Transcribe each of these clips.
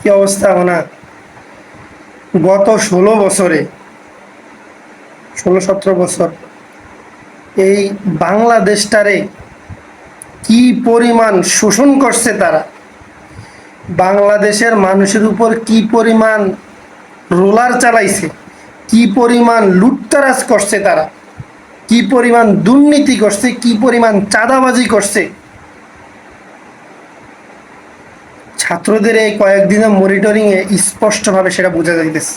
কি অবস্থা ওনার? গত ষোলো বছরে, ষোলো সতেরো বছর, এই বাংলাদেশটারে কি পরিমাণ শোষণ করছে তারা? বাংলাদেশের মানুষের উপর কি পরিমাণ রোলার চালাইছে? কি পরিমাণ লুটতারাজ করছে তারা? কি পরিমাণ দুর্নীতি করছে? কি পরিমাণ চাঁদাবাজি করছে? ছাত্রদের এই কয়েকদিনের মনিটরিং এ স্পষ্টভাবে সেটা বোঝা যাইতেছে।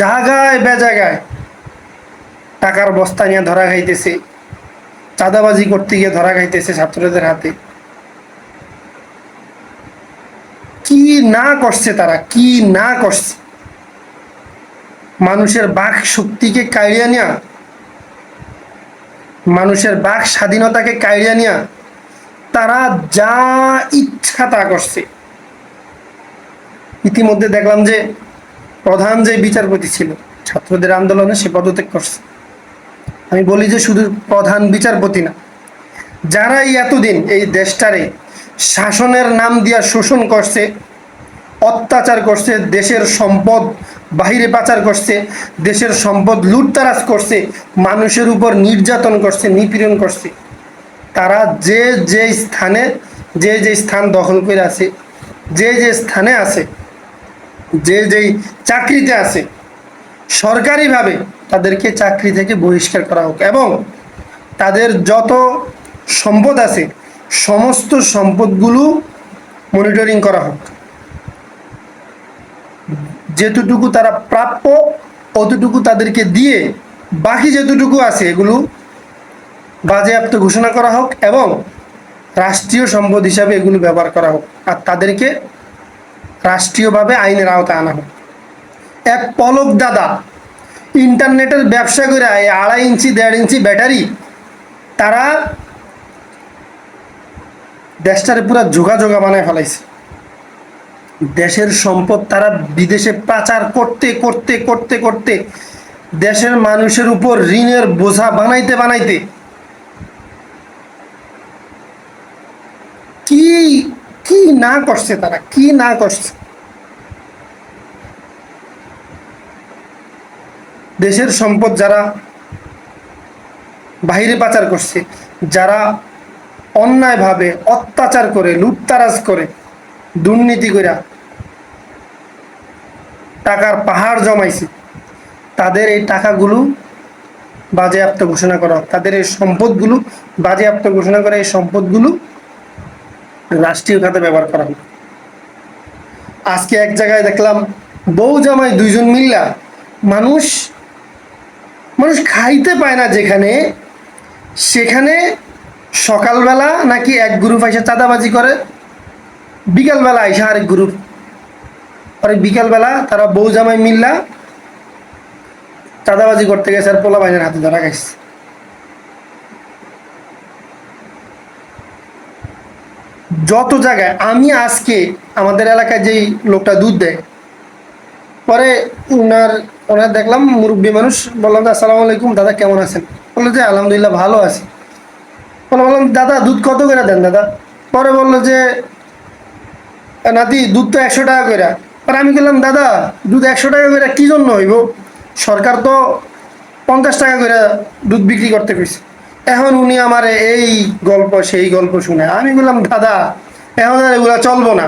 জায়গায় বেজাগায় টাকার বস্তা নিয়ে ধরা খাইতেছে, চাঁদাবাজি করতে গিয়ে ধরা খাইতেছে ছাত্রদের হাতে। কি না করছে তারা, কি না করছে? মানুষের বাক শক্তিকে কাড়িয়া নেয়া, মানুষের বাক স্বাধীনতাকে কাড়িয়া নেয়া তারা যা ইচ্ছা তা করছে। ইতিমধ্যে দেখলাম যে প্রধান যে বিচারপতি ছিল, ছাত্রদের আন্দোলনে সে পদত্যাগ করছে। আমি বলি যে শুধু প্রধান বিচারপতি না, যারাই এতদিন এই দেশটারে শাসনের নাম দিয়া শোষণ করছে, অত্যাচার করছে, দেশের সম্পদ বাহিরে পাচার করছে, দেশের সম্পদ লুটতারাজ করছে, মানুষের উপর নির্যাতন করছে, নিপীড়ন করছে তারা যে যে স্থানে, যে যে স্থান দখল করে আছে, যে যে স্থানে আছে, যে যেই চাকরিতে আছে, সরকারিভাবে তাদেরকে চাকরি থেকে বহিষ্কার করা হোক এবং তাদের যত সম্পদ আছে, সমস্ত সম্পদগুলো মনিটরিং করা হোক। যেতটুকু তারা প্রাপ্য, অতটুকু তাদেরকে দিয়ে বাকি যেতটুকু আছে, এগুলো বাজেয়াপ্ত ঘোষণা করা হোক এবং রাষ্ট্রীয় সম্পদ হিসাবে এগুলো ব্যবহার করা হোক আর তাদেরকে রাষ্ট্রীয়ভাবে আইনের আওতায় আনা হোক। এক পলক দাদা, ইন্টারনেটের ব্যবসা করে এই আড়াই ইঞ্চি, দেড় ইঞ্চি ব্যাটারি তারা দেশটারে পুরো যোগা যোগা বানায় ফেলাইছে। দেশের সম্পদ তারা বিদেশে পাচার করতে করতে করতে করতে দেশের মানুষের উপর ঋণের বোঝা বানাইতে বানাইতে কি কি না করছে তারা? কি না করছে? দেশের সম্পদ যারা বাহিরে পাচার করছে, যারা অন্যায়ভাবে অত্যাচার করে, লুটতারাজ করে, দুর্নীতি করে টাকার পাহাড় জমাইছে, তাদের এই টাকাগুলো বাজেয়াপ্ত ঘোষণা করা, তাদের এই সম্পদগুলো বাজেয়াপ্ত ঘোষণা করে, এই সম্পদগুলো রাষ্ট্রীয় খাতে ব্যবহার করা আজকে এক জায়গায় দেখলাম বউ জামাই দুইজন মিল্লা মানুষ মানুষ খাইতে পায় না যেখানে, সেখানে সকালবেলা নাকি এক গ্রুপ এসে চাঁদাবাজি করে, বিকালবেলা আইসা আরেক গ্রুপ। পরে বিকালবেলা তারা বউ জামাই মিল্লা চাঁদাবাজি করতে গেছে আর পোলা বাইনের হাতে ধরা গেছে যত জায়গায় আমি আজকে আমাদের এলাকায় যেই লোকটা দুধ দেয়, পরে উনার, ওনার দেখলাম মুরব্বী মানুষ, বললাম আসসালামু আলাইকুম, দাদা কেমন আছেন? বলল যে, আলহামদুলিল্লাহ ভালো আছি। বলে বললাম, দাদা, দুধ কত করে দেন, দাদা? পরে বলল যে নাতি, দুধ তো একশো টাকা করে। পরে আমি বললাম, দাদা, দুধ একশো টাকা করে কী জন্য হইব? সরকার তো পঞ্চাশ টাকা করে দুধ বিক্রি করতে কইছে। এখন উনি আমার এই গল্প, সেই গল্প শুনে, আমি বললাম, দাদা, এখন আর এগুলা চলবো না।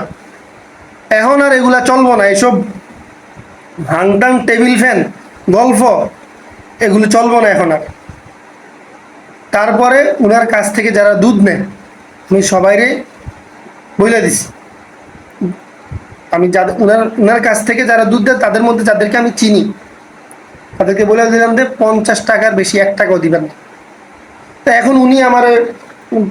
এখন আর এগুলা চলবো না, এসব ভাংটাং টেবিল ফ্যান, গল্প, এগুলো চলবো না এখন আর। তারপরে উনার কাছ থেকে যারা দুধ নেয়, আমি সবাইরে বলে দিছি। আমি যাদের উনার উনার কাছ থেকে যারা দুধ দেয়, তাদের মধ্যে যাদেরকে আমি চিনি, তাদেরকে বলে দিলাম যে, পঞ্চাশ টাকার বেশি এক টাকাও দিবেন না। তো এখন উনি আমার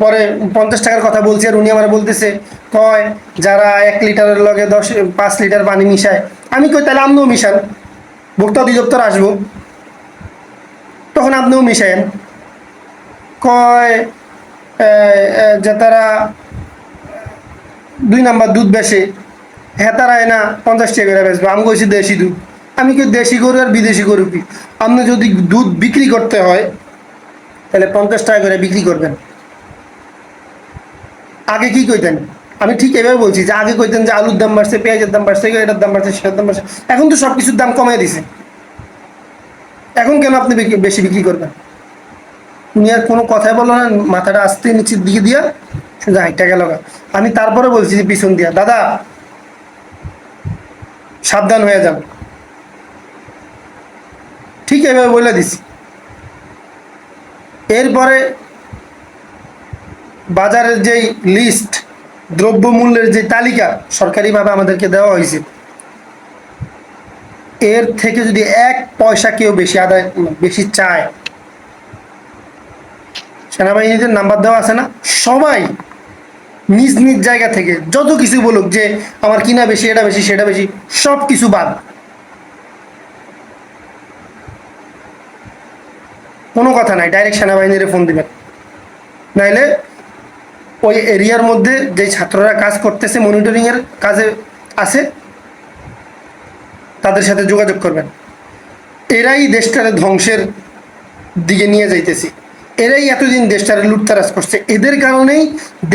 পরে পঞ্চাশ টাকার কথা বলছে আর উনি আমার বলতেছে কয় যারা এক লিটারের লগে দশ পাঁচ লিটার পানি মিশায়। আমি কই তাহলে আপনিও মিশান। ভোক্তা অধিদপ্তর আসব। তখন আপনিও মিশায়েন। কয় এ, এ, যে তারা দুই নাম্বার দুধ বেচে হ্যাঁ তারাই না পঞ্চাশ টাকা করে বেচবো। আমি কইছি দেশি দুধ। আমি কই দেশি গরু আর বিদেশি গরু কি? আপনি যদি দুধ বিক্রি করতে হয় তাহলে পঞ্চাশ টাকা করে বিক্রি করবেন। আগে কি কইতেন? আমি ঠিক এভাবে বলছি যে আগে কইতেন যে আলুর দাম বাড়ছে, পেঁয়াজের দাম বাড়ছে, এটার দাম বাড়ছে, সেটার দাম বাড়ছে। এখন তো সব কিছুর দাম কমাই দিছে। এখন কেন আপনি বেশি বিক্রি করবেন? উনি আর কোনো কথাই বলল না, মাথাটা আসতে নিচের দিকে দিয়া শুধু হাইটটা গেল। আমি তারপরে বলছি যে পিছন দিয়া, দাদা, সাবধান হয়ে যান। ঠিক এভাবে বলে দিছি। এরপরে বাজারের যেই লিস্ট দ্রব্যমূল্যের যে তালিকা সরকারিভাবে আমাদেরকে দেওয়া হয়েছে, এর থেকে যদি এক পয়সা কেউ বেশি আদায়, বেশি চায়, সেনাবাহিনীদের নাম্বার দেওয়া আছে না? সবাই নিজ নিজ জায়গা থেকে যত কিছু বলুক যে আমার কিনা বেশি, এটা বেশি, সেটা বেশি সব কিছু বাদ। কোনো কথা নাই ডাইরেক্ট সেনাবাহিনীর ফোন দিবেন। নাইলে ওই এরিয়ার মধ্যে যে ছাত্ররা কাজ করতেছে মনিটরিং এর কাজে আছে, তাদের সাথে যোগাযোগ করবেন। এরাই দেশটারে ধ্বংসের দিকে নিয়ে যাইতেছে। এরাই এতদিন দেশটারে লুটতারাজ করছে। এদের কারণেই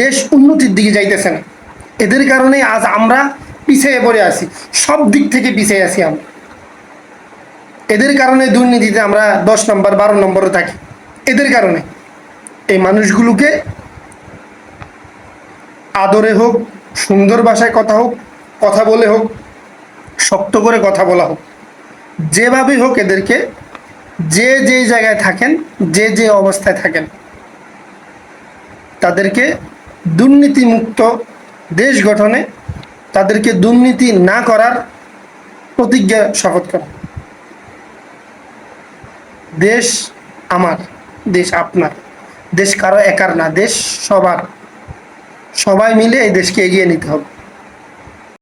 দেশ উন্নতির দিকে যাইতেছে না। এদের কারণেই আজ আমরা পিছিয়ে পড়ে আছি। সব দিক থেকে পিছিয়ে আছি আমরা। এদের কারণে দুর্নীতিতে আমরা দশ নম্বর, বারো নম্বরে থাকি। এদের কারণে। এই মানুষগুলোকে আদরে হোক, সুন্দর ভাষায় কথা হোক, কথা বলে হোক, শক্ত করে কথা বলা হোক যেভাবে হোক এদেরকে যে যে জায়গায় থাকেন, যে যে অবস্থায় থাকেন, তাদেরকে দুর্নীতিমুক্ত দেশ গঠনে তাদেরকে দুর্নীতি না করার প্রতিজ্ঞা শপথ করা দেশ আমার, দেশ আপনার, দেশ কারও একার না, দেশ সবার। সবাই মিলে এই দেশকে এগিয়ে নিতে হবে।